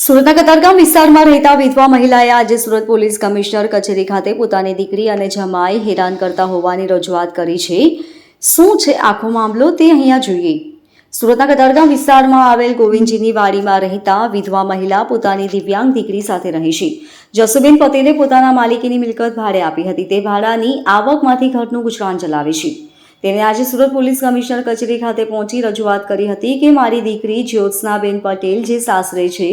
સુરતના કતારગામ વિસ્તારમાં રહેતા વિધવા મહિલાએ આજે સુરત પોલીસ કમિશનર કચેરી ખાતે પોતાની દીકરી અને જમાઈ હેરાન કરતા હોવાની રજૂઆત કરી છે. શું છે આખો મામલો તે અહીંયા જોઈએ. સુરતના કતારગામ વિસ્તારમાં આવેલ ગોવિંદજીની વાડીમાં રહેતા વિધવા મહિલા પોતાની દિવ્યાંગ દીકરી સાથે રહે છે. જસુબેન પટેલે પોતાના માલિકીની મિલકત ભાડે આપી હતી. તે ભાડાની આવકમાંથી ઘરનું ગુજરાન ચલાવે છે. તેણે આજે સુરત પોલીસ કમિશનર કચેરી ખાતે પહોંચી રજૂઆત કરી હતી કે મારી દીકરી જ્યોત્સનાબેન પટેલ જે સાસરે છે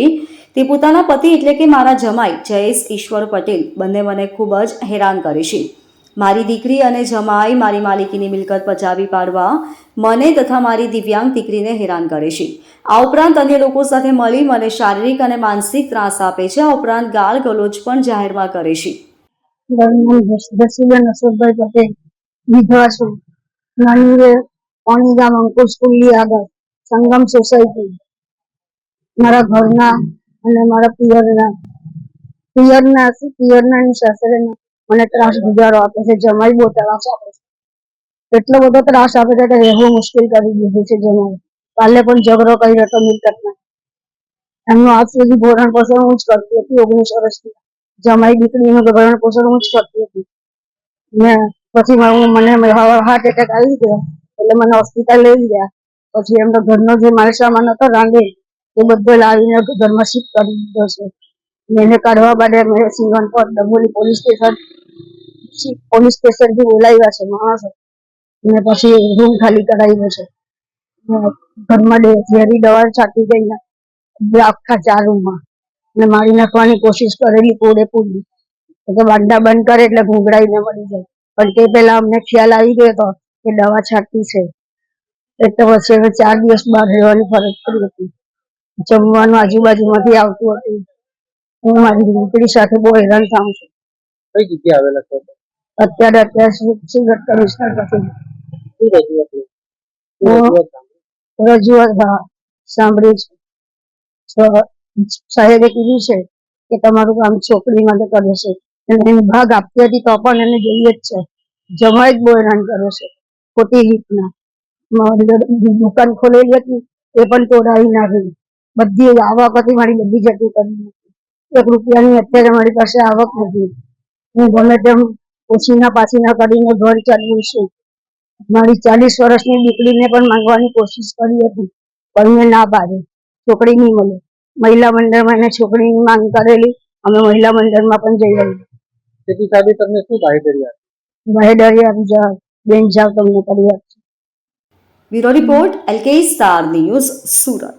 તે પોતાના પતિ એટલે કે મારા જમાઈ, જયેશ, ઈશ્વર પટેલ, બંને મને ખૂબ જ હેરાન કરે છે. મારી દીકરી અને જમાઈ મારી માલિકીની મિલકત પચાવી પાડવા મને તથા મારી દિવ્યાંગ દીકરીને હેરાન કરે છે. આ ઉપરાંત અન્ય લોકો સાથે મળી મને શારીરિક અને માનસિક ત્રાસ આપે છે. આ ઉપરાંત ગાળ ગલોચ પણ જાહેરમાં કરે છે. વિધવા છું. આગળ સંગમ સોસાયટી. મારા ઘરના અને મારા પિયરના પિયરના પિયરના સાસરેના મને ત્રાસ ગુજારો આપે છે, જમાઈ બહુ ત્રાસ આપે છે. એટલો બધો ત્રાસ આપે છે કે રહેવું મુશ્કેલ કરી દીધું છે જમાઈ. કાલે પણ ઝઘડો કર્યો હતો મિલકતમાં એમનું આજ સુધી ભરણ પોષણ હું જ કરતી હતી, ઓગણીસ વર્ષથી જમાઈ દીકરીનું ભરણ પોષણ હું જ કરતી હતી. ને પછી મારું મને હાર્ટ એટેક આવી ગયો. એટલે મને હોસ્પિટલ લઈ ગયા. પછી એમનો ઘરનો જે માલ સામાન હતો રાંધે એ બધો લાવીને ઘરમાં શિફ્ટ કરી દીધો છે. એને કાઢવા માટે મેં Singanpar Dabholi police station police સ્ટેશનથી બોલાવ્યા છે માણસો. અને પછી રૂમ ખાલી કરાવ્યો છે. ઘરમાં ઝેરી દવા છાંટી ગઈ આખા ચાર રૂમમાં. અને મારી નાખવાની કોશિશ કરેલી પૂરે પૂરી. તો બાંધા બંધ કરે એટલે ઘૂંઘરાઈને મળી જાય. પણ તે પહેલા અમને ખ્યાલ આવી ગયો હતો કે દવા છાંટી છે. એટલે પછી ચાર દિવસ બહાર રહેવાની ફરજ પડી હતી. જમવાનું આજુબાજુમાંથી આવતું હતું. હું મારી દીકરી સાથે બહુ હેરાન થાઉં છું. કઈ જગ્યાએ આવેલા છો? અત્યારે અત્યારે સુરત કમિશનર પાસે. રજૂઆત સાંભળી? છે. સાહેબે કીધું છે કે તમારું કામ છોકરી માટે કરે છે. એને ભાગ આપતી હતી તો પણ એને જોઈએ જ છે. જમાય જ બહુ હેરાન કરે છે. ખોટી રીતના. દુકાન ખોલેલી હતી એ પણ તોડાવી નાખી. બધી આવક હતી મારી બધી જતી કરી એક રૂપિયાની અત્યારે મારી પાસે આવક નથી. હું ગમે તેમ ઓછીના પાછીના કરીને ઘર ચાલવું છું. મારી ચાલીસ વર્ષની દીકરીને પણ માંગવાની કોશિશ કરી હતી પણ મેં ના પાડી. છોકરી નહીં મળે. મહિલા મંડળમાં એને છોકરીની માંગ કરેલી અમે મહિલા મંડળમાં પણ જઈ આવી તેથી સાહેબે તમને શું બાહેધરી આપી? બાહેડરી આપી જાવ બેન જાવ તમને કરી આપશે. Bureau report L K star news Surat.